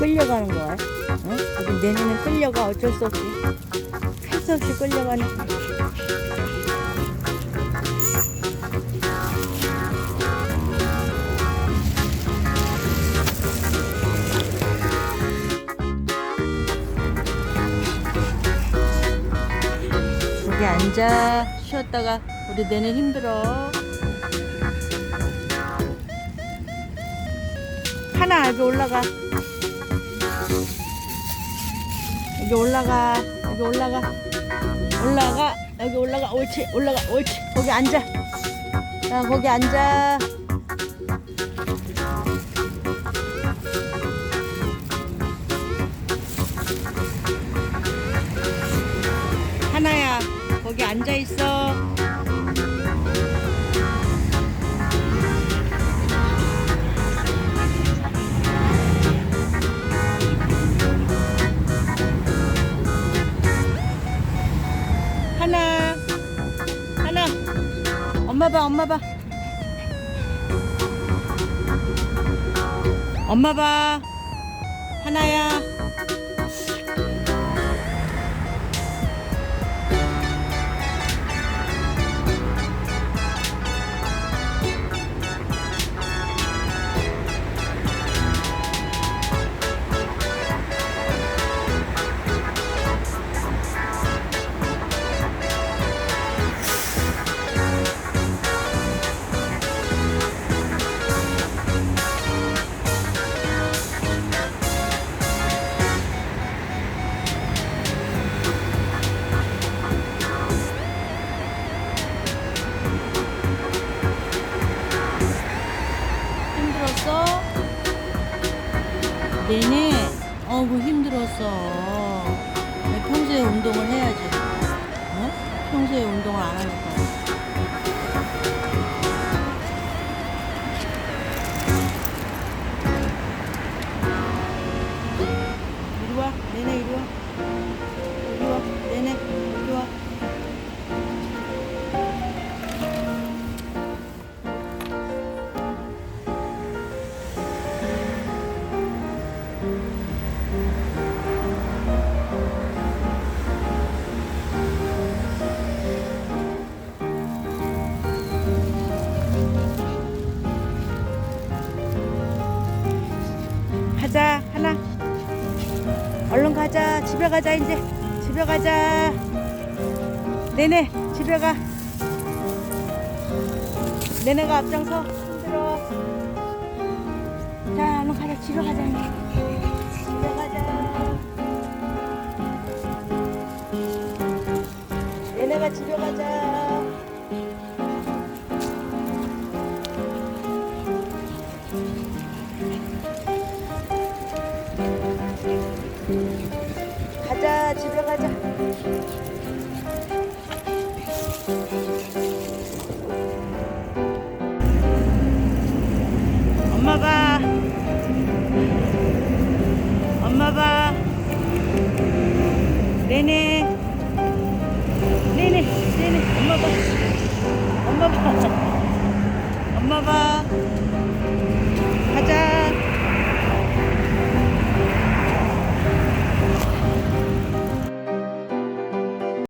끌려가는 거야. 응? 우리 내년에 끌려가 어쩔 수 없이. 할 수 없이 끌려가는 거야. 여기 앉아 쉬었다가 우리 내년 힘들어. 여기 올라가. 여기 올라가. 여기 올라가. 올라가. 여기 올라가. 옳지. 올라가. 옳지. 거기 앉아. 자, 거기 앉아. 하나야, 거기 앉아 봐, 엄마 봐. 엄마 봐. 하나야. 어구 힘들었어. 평소에 운동을 해야지. 어? 평소에 운동을 안 하니까. 가자 하나. 얼른 가자 집에 가자 이제. 집에 가자. 네네 집에 가. 네네가 앞장서 힘들어. 자 얼른 가자. 집에 가자. 집에 가자. 네네가 집에 가자 네네 엄마 봐 엄마 봐 엄마 봐 가자